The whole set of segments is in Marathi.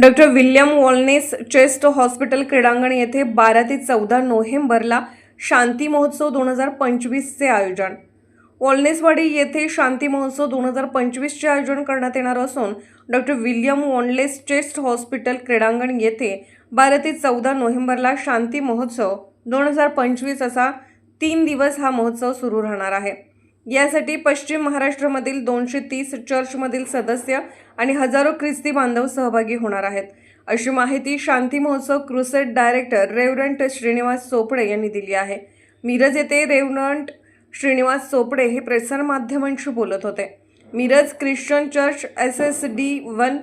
डॉक्टर विल्यम वॉलनेस चेस्ट हॉस्पिटल क्रीडांगण येथे बारा ते चौदा नोव्हेंबरला शांती महोत्सव दोन हजार पंचवीसचे आयोजन. वॉलनेसवाडी येथे शांती महोत्सव दोन हजार पंचवीसचे आयोजन करण्यात येणार असून doctor William Wanless chest hospital क्रीडांगण येथे बारा ते चौदा नोव्हेंबरला शांती महोत्सव दोन हजार पंचवीस असा तीन दिवस हा महोत्सव सुरू राहणार आहे. यासाठी पश्चिम महाराष्ट्रामधील दोनशे तीस चर्चमधील सदस्य आणि हजारो ख्रिस्ती बांधव सहभागी होणार आहेत. अशी माहिती शांती महोत्सव crusade director reverend Shrinivas Chopde यांनी दिली आहे. मिरज येथे रेव्हरंट श्रीनिवास चोपडे हे प्रसारमाध्यमांशी बोलत होते. Miraj Christian church S S D one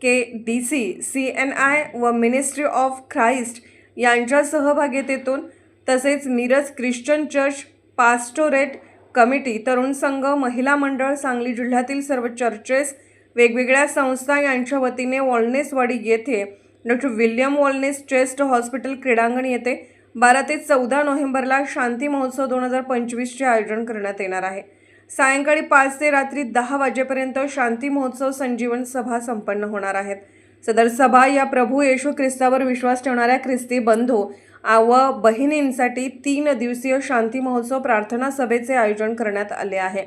K D C C N I व मिनिस्ट्री ऑफ ख्राइस्ट यांच्या सहभागितेतून तसेच Miraj Christian church pastorate committee तरुण संघ महिला मंडळ सांगली जिल्ह्यातील सर्व चर्चेस वेगवेगळ्या संस्था यांच्या वतीने वॉलनेसवाडी येथे डॉक्टर विल्यम वॉलनेस चेस्ट हॉस्पिटल क्रीडांगण येथे बारा ते चौदा नोव्हेंबरला शांती महोत्सव दोन हजार पंचवीसचे आयोजन करण्यात येणार आहे. सायंकाळी पाच ते रात्री दहा वाजेपर्यंत शांती महोत्सव संजीवन सभा संपन्न होणार आहेत. सदर सभा या प्रभू येशू ख्रिस्तावर विश्वास ठेवणाऱ्या ख्रिस्ती बंधू व बहिणींसाठी तीन दिवसीय शांती महोत्सव प्रार्थना सभेचे आयोजन करण्यात आले आहे.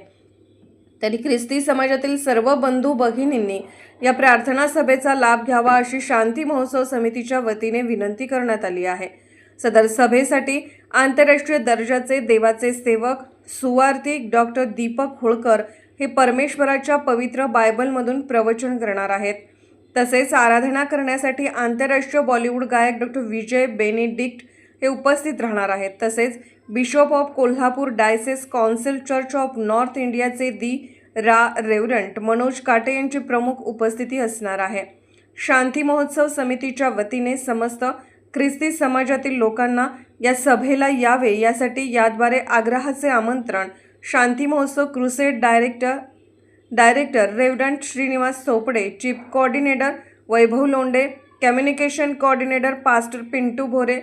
तरी ख्रिस्ती समाजातील सर्व बंधू भगिनींनी या प्रार्थना सभेचा लाभ घ्यावा अशी शांती महोत्सव समितीच्या वतीने विनंती करण्यात आली आहे. सदर सभेसाठी आंतरराष्ट्रीय दर्जाचे देवाचे सेवक सुवार्थिक डॉक्टर दीपक होळकर हे परमेश्वराच्या पवित्र बायबलमधून प्रवचन करणार आहेत. तसेच आराधना करण्यासाठी आंतरराष्ट्रीय बॉलिवूड गायक डॉक्टर विजय बेनेडिक्ट हे उपस्थित राहणार आहेत. तसेच bishop of Kolhapur diocese council church of north इंडियाचे दी रा रेव्हरंट मनोज काटे यांची प्रमुख उपस्थिती असणार आहे. शांती महोत्सव समितीच्या वतीने समस्त ख्रिस्ती समाजातील लोकांना या सभेला यावे यासाठी याद्वारे आग्रहाचे आमंत्रण शांती महोत्सव crusade director director reverend Shrinivas Chopde chief coordinator Vaibhav Londe communication coordinator pastor Pintu Bhore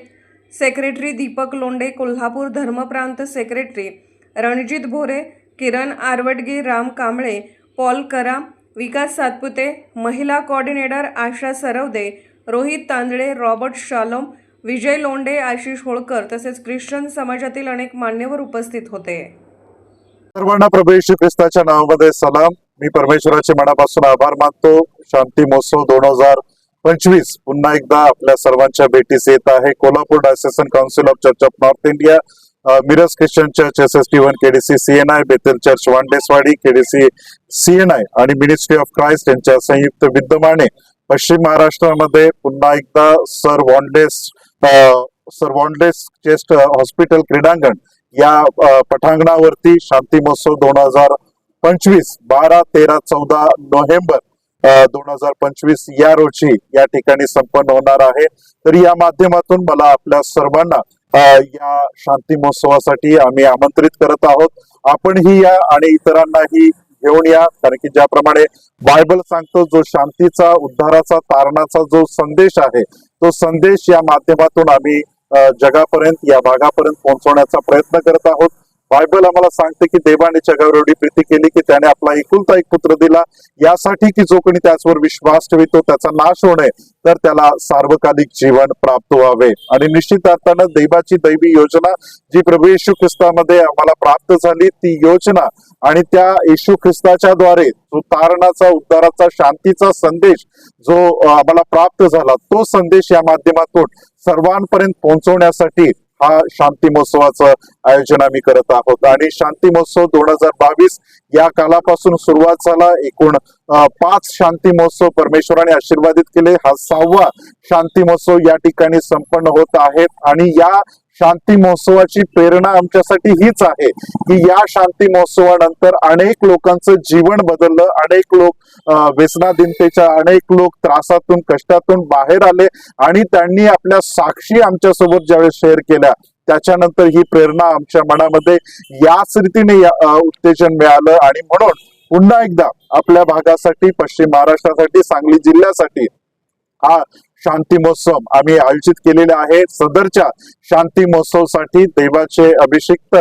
secretary Deepak Londe Kolhapur धर्मप्रांत secretary Ranjit Bhore Kiran आरवडगे Ram Kamble Paul Karam Vikas Satpute महिला coordinator Asha Sarwade Rohit Tandale Robert Shalom Vijay Londe Ashish Holkar तसेच ख्रिश्चन समाजातील अनेक मान्यवर उपस्थित होते. सर्वांना प्रभू ख्रिस्ताच्या नावामध्ये सलाम. मी परमेश्वराचे मनापासून आभार मानतो. शांती महोत्सव दोन हजार पंचवीस पुन्हा एकदा आपल्या सर्वांच्या भेटीस येत आहे. Kolhapur diocesan council of church of north India Miraj Christian church S S T one KDC CNI Bethel church Wanlesswadi KDC CNI आणि मिनिस्ट्री ऑफ क्राइस्ट यांच्या संयुक्त विद्यमाने पश्चिम महाराष्ट्रामध्ये पुन्हा एकदा sir Wanless sir Wanless chest hospital क्रीडांगण या पठांगणावरती शांती महोत्सव दोन हजार पंचवीस बारा तेरा चौदा नोव्हेंबर दोन हजार पंचवीस या रोजी या ठिकाणी संपन्न होणार आहे. तर या माध्यमातून मला आपल्या सर्वांना या शांती महोत्सवासाठी आम्ही आमंत्रित करत आहोत. आपणही या आणि इतरांनाही घेऊन या कारण की ज्याप्रमाणे बायबल सांगतो जो शांतीचा उद्धाराचा तारणाचा जो संदेश आहे तो संदेश या माध्यमातून आम्ही जगापर्यंत या भागापर्यंत पोहोचवण्याचा प्रयत्न करत आहोत. बायबल आम्हाला सांगते की देवाने जगावर एवढी प्रीती केली की त्याने आपला एकुलता एक पुत्र दिला. यासाठी की जो कोणी त्याचवर विश्वास ठेवितो त्याचा नाश होणे तर त्याला सार्वकालिक जीवन प्राप्त व्हावे. आणि निश्चित अर्थानं देवाची दैवी योजना जी प्रभू येशू ख्रिस्तामध्ये आम्हाला प्राप्त झाली ती योजना आणि त्या येशू ख्रिस्ताच्या द्वारे जो तारणाचा उद्धाराचा शांतीचा संदेश जो आम्हाला प्राप्त झाला तो संदेश या माध्यमातून सर्वांपर्यंत पोहोचवण्यासाठी हा शांती महोत्सवाचं आयोजन आम्ही करत आहोत. आणि शांती महोत्सव दोन हजार बावीस या कालापासून सुरुवात झाला. एकूण पाच शांती महोत्सव परमेश्वराने आशीर्वादित केले. हा सहावा शांती महोत्सव या ठिकाणी संपन्न होत आहेत आणि या शांती महोत्सवाची प्रेरणा आमच्यासाठी हीच आहे की या शांती महोत्सवानंतर अनेक लोकांचं जीवन बदललं अनेक लोक व्यसनाधीनतेच्या अनेक लोक त्रासातून कष्टातून बाहेर आले आणि त्यांनी आपल्या साक्षी आमच्यासोबत ज्यावेळेस शेअर केल्या त्याच्यानंतर ही प्रेरणा आमच्या मनामध्ये याच रीतीने या- उत्तेजन मिळालं आणि म्हणून पुन्हा एकदा आपल्या भागासाठी पश्चिम महाराष्ट्रासाठी सांगली जिल्ह्यासाठी हा शांती महोत्सव. आम्ही आयोजित केलेले आहे सदरच्या शांती महोत्सवसाठी देवाचे अभिषिक्त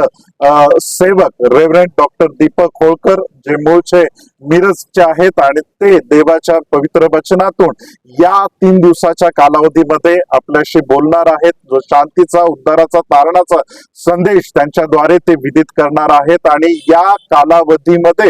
सेवक रेव्हरंट डॉक्टर दीपक होळकर जे मूळचे मिरजचे आहेत आणि ते देवाच्या पवित्र वचनातून या तीन दिवसाच्या कालावधीमध्ये आपल्याशी बोलणार आहेत. जो शांतीचा उद्धाराचा तारणाचा संदेश त्यांच्याद्वारे ते विदित करणार आहेत आणि या कालावधीमध्ये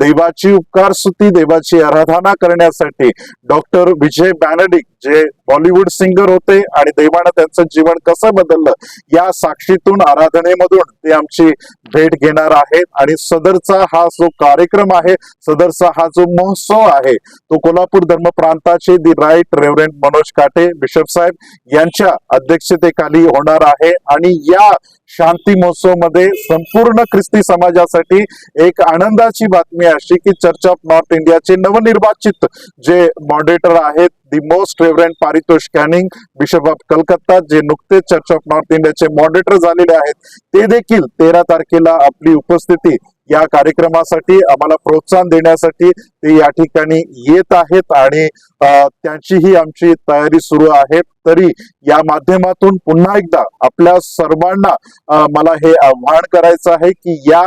देवाची उपकार स्तुती देवाची आराधना करण्यासाठी डॉक्टर विजय बॅनर्डिक जे बॉलिवूड सिंगर होते आणि देवानं त्यांचं जीवन कसं बदललं या साक्षीतून आराधनेमधून ते आमची भेट घेणार आहेत. आणि सदरचा हा जो कार्यक्रम आहे सदरचा हा जो महोत्सव आहे तो कोल्हापूर धर्म प्रांताचे दी राईट रेव्हरेंट मनोज काटे बिशप साहेब यांच्या अध्यक्षतेखाली होणार आहे. आणि या शांती महोत्सवमध्ये संपूर्ण ख्रिस्ती समाजासाठी एक आनंदाची बातमी अशी की चर्च ऑफ नॉर्थ इंडियाचे नवनिर्वाचित जे मॉडरेटर आहेत the most reverend Paritosh Canning bishop of Calcutta जे नुकतेच चर्च ऑफ नॉर्थ इंडियाचे मॉडरेटर झालेले आहेत ते देखील तेरा तारखेला आपली उपस्थिती या कार्यक्रमासाठी आम्हाला प्रोत्साहन देण्यासाठी ते या ठिकाणी येत आहेत आणि त्यांचीही आमची तयारी सुरू आहे. तरी या माध्यमातून पुन्हा एकदा आपल्या सर्वांना मला हे आव्हान करायचं आहे की या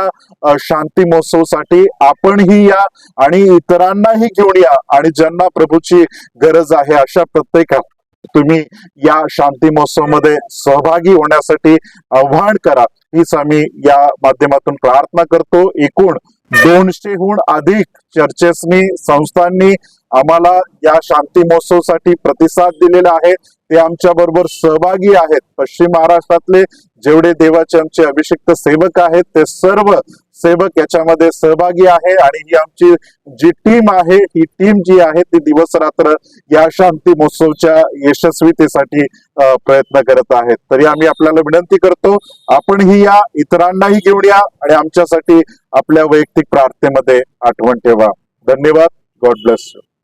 शांती महोत्सवसाठी आपणही या आणि इतरांनाही घेऊन या आणि ज्यांना प्रभूची गरज आहे अशा प्रत्येका तुम्ही या शांती महोत्सवामध्ये सहभागी होण्यासाठी आव्हान करा. हीच आम्ही या माध्यमातून प्रार्थना करतो. एकूण दोनशेहून अधिक चर्चेसनी संस्थांनी आम्हाला या शांती महोत्सवसाठी प्रतिसाद दिलेला आहे. ते आमच्या बरोबर सहभागी आहेत. पश्चिम महाराष्ट्रातले जेवढे देवाचे आमचे अभिषिक्त सेवक आहेत ते सर्व सेवक याच्यामध्ये सहभागी आहे आणि ही आमची जी टीम आहे ही टीम जी आहे ती दिवस रात्र या शांती महोत्सवच्या यशस्वीतेसाठी प्रयत्न करत आहेत. तरी आम्ही आपल्याला विनंती करतो आपणही या इतरांनाही घेऊन या आणि आमच्यासाठी आपल्या वैयक्तिक प्रार्थनेमध्ये आठवण ठेवा. धन्यवाद. God bless you